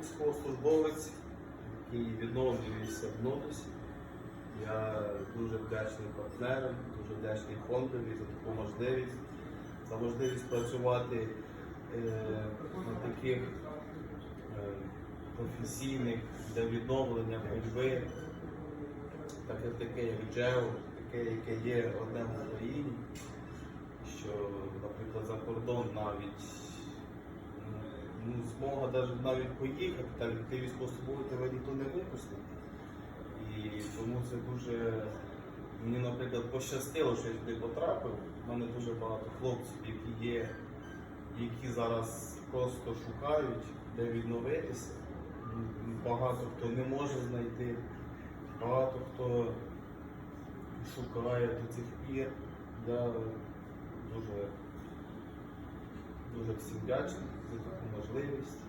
військовослужбовець, який відновлюється в нотусі. Я дуже вдячний партнерам, дуже вдячний фондові за таку можливість, за можливість працювати е, на таких е, професійних для відновлення ходьби, таке, таке як джео, таке, яке є одне в Україні, що, наприклад, за кордон навіть змога навіть, поїхати, так як ти військовослужбовець, тебе ніхто не випустить. І тому це дуже мені, наприклад, пощастило, що я сюди потрапив. У мене дуже багато хлопців, які є, які зараз просто шукають, де відновитися. Багато хто не може знайти, багато хто шукає до цих пір. Я дуже, дуже всім вдячний за таку можливість.